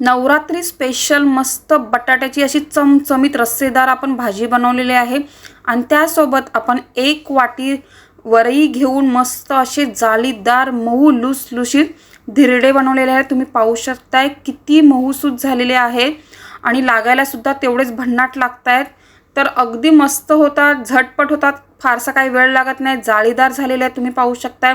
Navratri special मस्त बटाट्याची अशी चमचमीत रस्सेदार आपण भाजी बनवलेली आहे. आणि त्यासोबत आपण एक वाटी वरई घेऊन मस्त असे जाळीदार मऊ लुसलुशीत धिरडे बनवलेले आहेत. तुम्ही पाहू शकताय किती मऊसूत झालेले आहे. आणि लागायलासुद्धा तेवढेच भन्नाट लागत आहेत तर अगदी मस्त होतात झटपट होतात. फारसा काही वेळ लागत नाही. जाळीदार झालेले आहेत तुम्ही पाहू शकताय.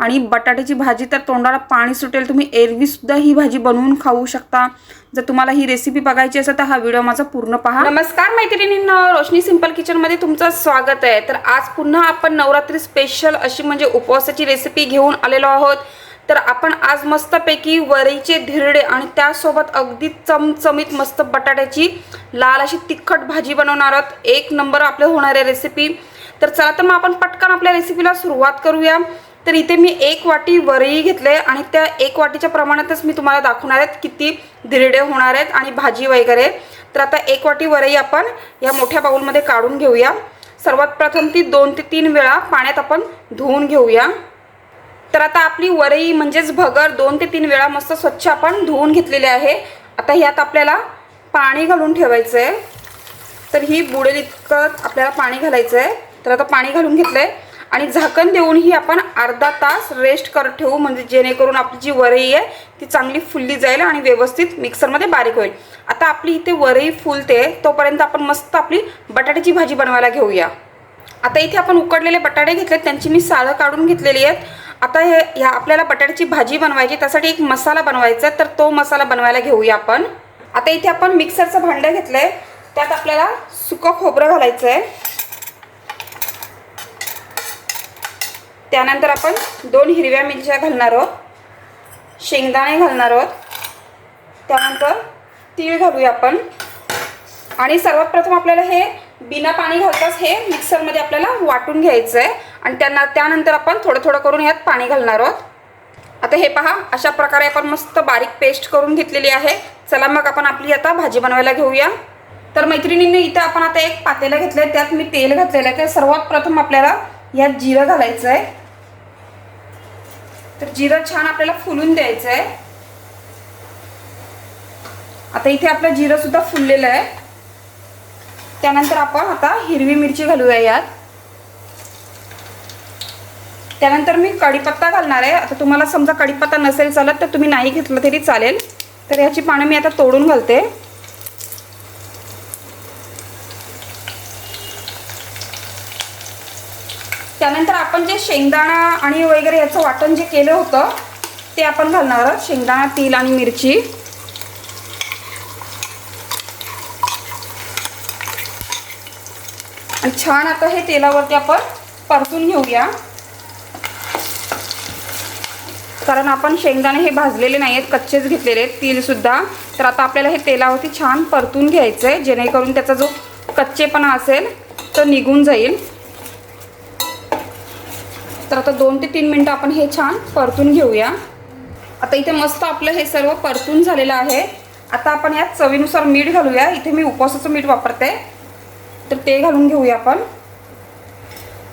आणि बटाट्याची भाजी तर तोंडाला पाणी सुटेल. तुम्ही एरवीसुद्धा ही भाजी बनवून खाऊ शकता. जर तुम्हाला ही रेसिपी बघायची असेल तर हा व्हिडिओ माझा पूर्ण पहा. नमस्कार मैत्रिणींनो रोशनी सिंपल किचनमध्ये तुमचं स्वागत आहे. तर आज पुन्हा आपण नवरात्री स्पेशल अशी म्हणजे उपवासाची रेसिपी घेऊन आलेलो आहोत. तर आपण आज मस्तपैकी वरीचे धिरडे आणि त्यासोबत अगदी चमचमीत मस्त बटाट्याची लाल अशी तिखट भाजी बनवणार आहोत. एक नंबर आपले होणार आहे रेसिपी तर चला तर मग आपण पटकन आपल्या रेसिपीला सुरुवात करूया. तर इथे मी एक वाटी वरई घेतले आणि त्या एक वाटीच्या प्रमाणातच मी तुम्हाला दाखवणार आहेत किती धिरडे होणार आहेत आणि भाजी वगैरे. तर आता एक वाटी वरई आपण या मोठ्या बाऊलमध्ये काढून घेऊया. सर्वात प्रथम ती दोन ते तीन वेळा पाण्यात आपण धुवून घेऊया. तर आता आपली वरई म्हणजेच भगर दोन ते तीन वेळा मस्त स्वच्छ आपण धुवून घेतलेली आहे. आता ह्यात आपल्याला पाणी घालून ठेवायचं आहे तर ही बुडेल इतकं आपल्याला पाणी घालायचं आहे तर आता पाणी घालून घेतलं आहे आणि झाकण देऊनही आपण अर्धा तास रेस्ट कर ठेवू. म्हणजे जेणेकरून आपली जी वरई आहे ती चांगली फुलली जाईल आणि व्यवस्थित मिक्सरमध्ये बारीक होईल. आता आपली इथे वरई फुलते तोपर्यंत आपण मस्त आपली बटाट्याची भाजी बनवायला घेऊया. आता इथे आपण उकडलेले बटाटे घेतलेत त्यांची मी साळं काढून घेतलेली आहेत. आता हे ह्या आपल्याला बटाट्याची भाजी बनवायची त्यासाठी एक मसाला बनवायचा आहे तर तो मसाला बनवायला घेऊया आपण. आता इथे आपण मिक्सरचं भांडं घेतलं आहे त्यात आपल्याला सुकं खोबरं घालायचं आहे त्यानंतर आपण दोन हिरव्या मिरच्या घालणार आहोत. शेंगदाणे घालणार आहोत. त्यानंतर तीळ घालूया आपण. आणि सर्वात प्रथम आपल्याला हे बिना पाणी घालताच हे मिक्सरमध्ये आपल्याला वाटून घ्यायचं आहे आणि त्यांना त्यानंतर आपण थोडं थोडं करून यात पाणी घालणार आहोत. आता हे पहा अशा प्रकारे आपण मस्त बारीक पेस्ट करून घेतलेली आहे. चला मग आपण आपली आता भाजी बनवायला घेऊया. तर मैत्रिणींनी इथं आपण आता एक पातेलं घेतलं आहे त्यात मी तेल घातलेलं आहे. तर सर्वात प्रथम आपल्याला यात जिरं घालायचं आहे तर जिरं छान आपल्याला फुलून द्यायचं आहे आता इथे आपलं जिरं सुद्धा फुललेलं आहे. त्यानंतर आपण आता हिरवी मिरची घालूया यात. त्यानंतर मी कढीपत्ता घालणार आहे. आता तुम्हाला समजा कढीपत्ता नसेल चालत तर तुम्ही नाही घेतलं तरी चालेल. तर ह्याची पानं मी आता तोडून घालते. त्यानंतर आपण जे शेंगदाणा आणि वगैरे याचं वाटण जे केलं होतं ते आपण घालणार आहोत. शेंगदाणा तेल आणि मिरची. आणि छान आता हे तेलावरती आपण परतून घेऊया. कारण आपण शेंगदाणे हे भाजलेले नाही आहेत कच्चेच घेतलेले आहेत तेलसुद्धा तर आता आपल्याला हे तेलावरती छान परतून घ्यायचं आहे जेणेकरून त्याचा जो कच्चेपणा असेल तो निघून जाईल. तर आता दोन ते तीन मिनटं आपण हे छान परतून घेऊया. आता इथे मस्त आपलं हे सर्व परतून झालेलं आहे. आता आपण यात चवीनुसार मीठ घालूया. इथे मी उपवासाचं मीठ वापरते. तर ते घालून घेऊया आपण.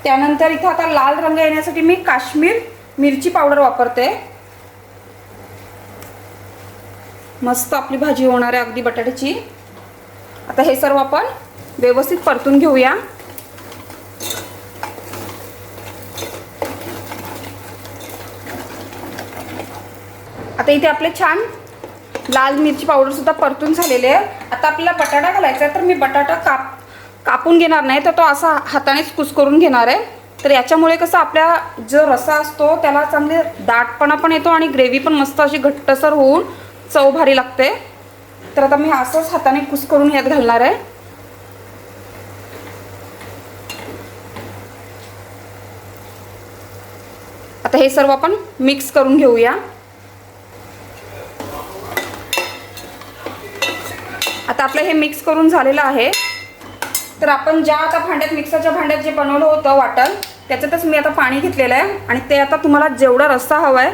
त्यानंतर इथं आता लाल रंग येण्यासाठी मी काश्मीर मिरची पावडर वापरते. मस्त आपली भाजी होणार आहे अगदी बटाट्याची. आता हे सर्व आपण व्यवस्थित परतून घेऊया. आता इथे आपले छान लाल मिरची पावडरसुद्धा परतून झालेले आहे. आता आपल्याला बटाटा घालायचा आहे तर मी बटाटा काप कापून घेणार नाही तर तो असा हातानेच कुसकरून घेणार आहे. तर याच्यामुळे कसं आपल्या जो रसा असतो त्याला चांगले दाटपणा पण येतो आणि ग्रेव्ही पण मस्त अशी घट्टसर होऊन चव भारी लागते. तर आता मी असंच हाताने कुसकरून यात घालणार आहे. आता हे सर्व आपण मिक्स करून घेऊया. आता आपलं हे मिक्स करून झालेलं आहे. तर आपण ज्या आता भांड्यात मिक्सरच्या भांड्यात जे बनवलं होतं वाटण त्याच्यातच मी आता पाणी घेतलेलं आहे. आणि ते आता तुम्हाला जेवढा रस्सा हवा आहे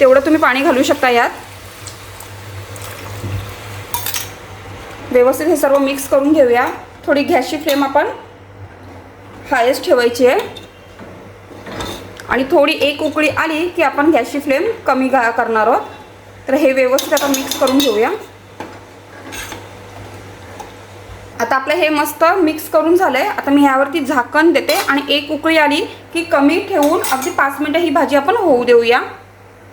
तेवढं तुम्ही पाणी घालू शकता यात. व्यवस्थित हे सर्व मिक्स करून घेऊया. थोडी गॅसची फ्लेम आपण हायेस्ट ठेवायची आहे. आणि थोडी एक उकळी आली की आपण गॅसची फ्लेम कमी गा करणार आहोत. तर हे व्यवस्थित आता मिक्स करून घेऊया. आता आपलं हे मस्त मिक्स करून झालं आहे आता मी ह्यावरती झाकण देते आणि एक उकळी आली की कमी ठेवून अगदी पाच मिनटं ही भाजी आपण होऊ देऊया.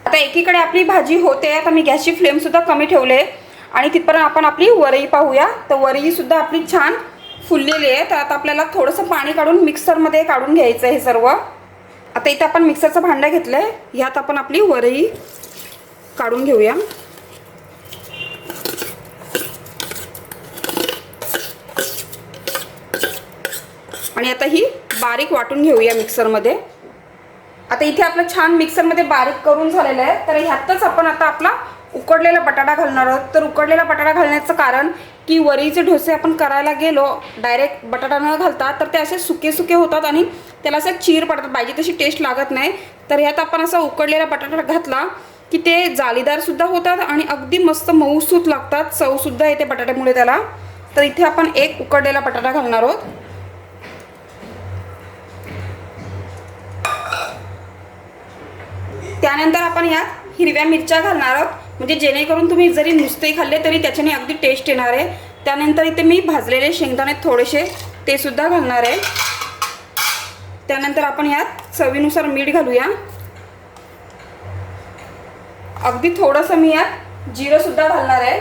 आता एकीकडे आपली भाजी होते. आता मी गॅसची फ्लेमसुद्धा कमी ठेवले आणि तिथपर्यंत आपण आपली वरई पाहूया. तर वरईसुद्धा आपली छान फुललेली आहे. तर आता आपल्याला थोडंसं पाणी काढून मिक्सरमध्ये काढून घ्यायचं आहे हे सर्व. आता इथं आपण मिक्सरचं भांडं घेतलं आहे यात आपण आपली वरई काढून घेऊया. आणि आता ही बारीक वाटून घेऊया मिक्सरमध्ये. आता इथे आपलं छान मिक्सरमध्ये बारीक करून झालेलं आहे. तर ह्यातच आपण आता आपला उकडलेला बटाटा घालणार आहोत. तर उकडलेला बटाटा घालण्याचं कारण की वरीचे डोसे आपण करायला गेलो डायरेक्ट बटाटा न घालता तर ते असे सुके सुके होतात आणि त्याला असं चीर पडतात. पाहिजे तशी टेस्ट लागत नाही. तर ह्यात आपण असा उकडलेला बटाटा घातला की ते जालीदारसुद्धा होतात आणि अगदी मस्त मऊसूत लागतात. चवसुद्धा येते बटाट्यामुळे त्याला. तर इथे आपण एक उकडलेला बटाटा घालणार आहोत. त्यानंतर आपण यात हिरव्या मिरच्या घालणार आहोत. म्हणजे जेणेकरून तुम्ही जरी नुसते खाल्ले तरी त्याच्याने अगदी टेस्ट येणार आहे. त्यानंतर इथे मी भाजलेले शेंगदाणे थोडेसे ते सुद्धा घालणार आहे. त्यानंतर आपण यात चवीनुसार मीठ घालूया. अगदी थोडंसं मी यात जिरं सुद्धा घालणार आहे.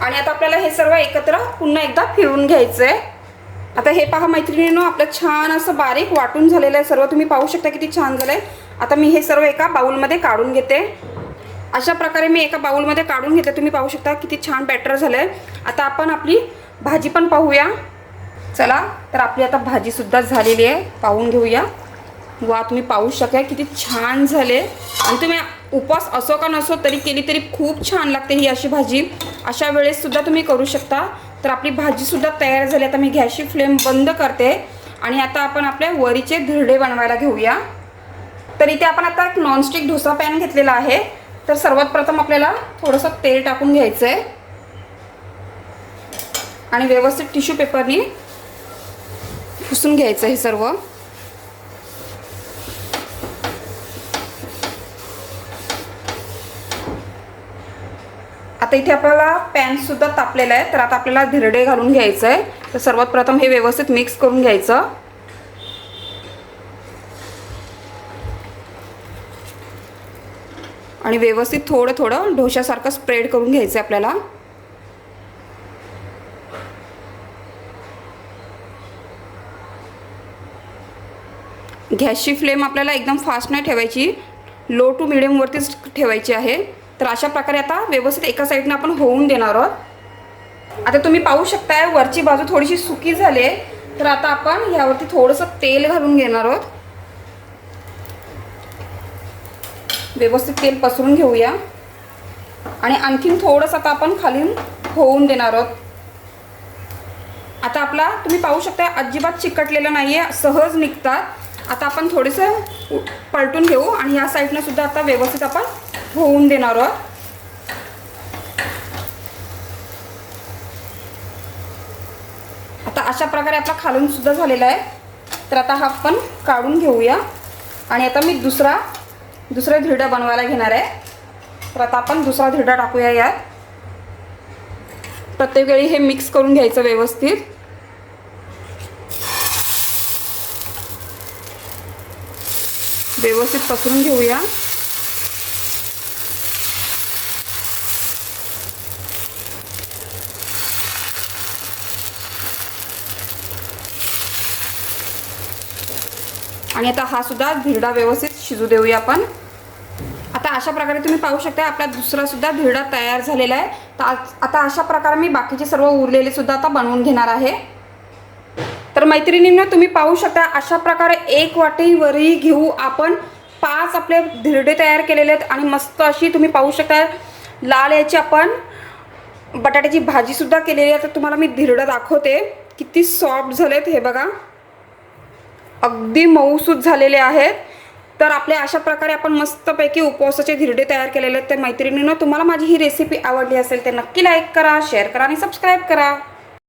आणि आता आपल्याला हे सर्व एकत्र पुन्हा एकदा फिरून घ्यायचं आहे आता हे पहा मैत्रिणीनो आपलं छान असं बारीक वाटून झालेलं आहे सर्व. तुम्ही पाहू शकता किती छान झालं आहे आता मी हे सर्व एका बाउलमध्ये काढून घेते. अशा प्रकारे मी एका बाउलमध्ये काढून घेते. तुम्ही पाहू शकता किती छान बॅटर झालं आहे आता आपण आपली भाजी पण पाहूया. चला तर आपली आता भाजीसुद्धा झालेली आहे. पाहून घेऊया. वा तुम्ही पाहू शकाल किती छान झाले. आणि तुम्ही उपवास असो का नसो तरी केली तरी खूप छान लागते ही अशी भाजी. अशा वेळेस सुद्धा तुम्ही करू शकता. तर आपली भाजीसुद्धा तयार झाली. आता मी गॅसची फ्लेम बंद करते. आणि आता आपण आपल्या वरीचे धिरडे बनवायला घेऊया. तर इथे आपण आता एक नॉनस्टिक ढोसा पॅन घेतलेला आहे. तर सर्वात प्रथम आपल्याला थोडंसं तेल टाकून घ्यायचं आहे आणि व्यवस्थित टिश्यू पेपरनी पुसून घ्यायचं हे सर्व. आता इथे आपल्याला पॅनसुद्धा तापलेला आहे. तर आता आपल्याला धिरडे घालून घ्यायचं आहे तर सर्वात प्रथम हे व्यवस्थित मिक्स करून घ्यायचं. आणि व्यवस्थित थोडं थोडं ढोशासारखं स्प्रेड करून घ्यायचं आहे आपल्याला. गॅसची फ्लेम आपल्याला एकदम फास्ट नाही ठेवायची. लो टू मिडियमवरतीच ठेवायची आहे. तर अशा प्रकारे आता व्यवस्थित एका साईडनं आपण होऊन देणार आहोत. आता तुम्ही पाहू शकताय वरची बाजू थोडीशी सुकी झाली आहे. तर आता आपण ह्यावरती थोडंसं तेल घालून घेणार आहोत. व्यवस्थित तेल पसरून घेऊया. आणि आणखीन थोडंसं आता आपण खाली होऊन देणार आहोत. आता आपला तुम्ही पाहू शकता अजिबात चिकटलेलं नाही आहे सहज निघतात. आता आपण थोडंसं पलटून घेऊ आणि या साईडनं सुद्धा आता व्यवस्थित आपण होऊन देणार आहोत. आता अशा प्रकारे आपला खालून सुद्धा झालेला आहे. तर आता हा आपण काढून घेऊया. आणि आता मी दुसरा दुसरा धिरडा बनवायला घेणार आहे. तर आता आपण दुसरा धिरडा टाकूया यात. प्रत्येक वेळी हे मिक्स करून घ्यायचं व्यवस्थित. व्यवस्थित पसरून घेऊया. आणि आता हा सुद्धा धिरडा व्यवस्थित शिजू देऊया आपण. आता अशा प्रकारे तुम्ही पाहू शकता आपला दुसरा सुद्धा धिरडा तयार झालेला आहे. तर आता अशा प्रकारे मी बाकीचे सर्व उरलेले सुद्धा आता बनवून घेणार आहे. तर मैत्रिणींना तुम्ही पाहू शकता अशा प्रकारे एक वाटीवरही घेऊ आपण. पाच आपले धिरडे तयार केलेले आहेत आणि मस्त अशी तुम्ही पाहू शकता लाल याची आपण बटाट्याची भाजीसुद्धा केलेली आहे. तर तुम्हाला मी धिरडं दाखवते. किती सॉफ्ट झालेत हे बघा. अगदी मऊसूत झालेले आहेत. तर आपल्या अशा प्रकारे आपण मस्तपैकी उपवासाचे धिरडे तयार केलेले आहेत. तर मैत्रिणीनं तुम्हाला माझी ही रेसिपी आवडली असेल तर नक्की लाईक करा शेअर करा आणि सबस्क्राईब करा.